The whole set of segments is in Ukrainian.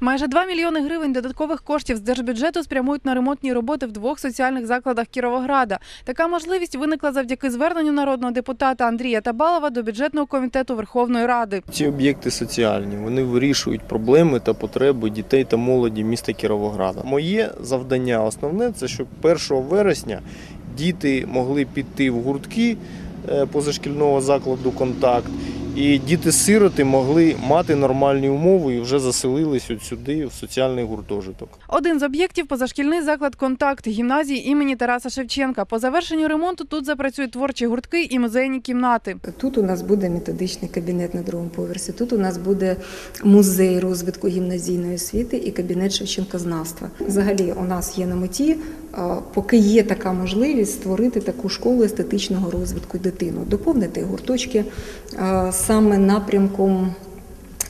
Майже 2 мільйони гривень додаткових коштів з держбюджету спрямують на ремонтні роботи в двох соціальних закладах Кіровограда. Така можливість виникла завдяки зверненню народного депутата Андрія Табалова до бюджетного комітету Верховної Ради. Ці об'єкти соціальні, вони вирішують проблеми та потреби дітей та молоді міста Кіровограда. Моє завдання основне це щоб 1 вересня діти могли піти в гуртки е, позашкільного закладу Контакт. І діти-сироти могли мати нормальні умови і вже заселились от сюди, в соціальний гуртожиток. Один з об'єктів позашкільний заклад Контакт гімназії імені Тараса Шевченка. По завершенню ремонту тут запрацюють творчі гуртки і музейні кімнати. Тут у нас буде методичний кабінет на другому поверсі. Тут у нас буде музей розвитку гімназійної освіти і кабінет Шевченкознавства. Взагалі, у нас є на меті, поки є така можливість, створити таку школу естетичного розвитку дитину, доповнити гурточки саме напрямком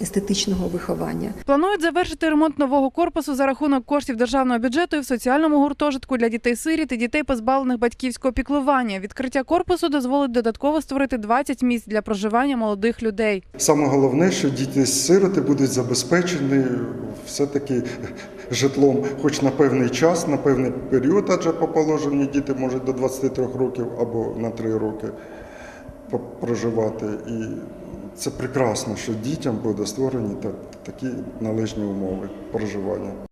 естетичного виховання. Планують завершити ремонт нового корпусу за рахунок коштів державного бюджету і в соціальному гуртожитку для дітей-сиріт і дітей, позбавлених батьківського піклування. Відкриття корпусу дозволить додатково створити 20 місць для проживання молодих людей. Саме головне, що діти-сироти будуть забезпечені все-таки житлом, хоч на певний час, на певний період, адже по положенню діти можуть до 23 років або на 3 роки проживати. І це прекрасно, що дітям буде створені та- такі належні умови проживання.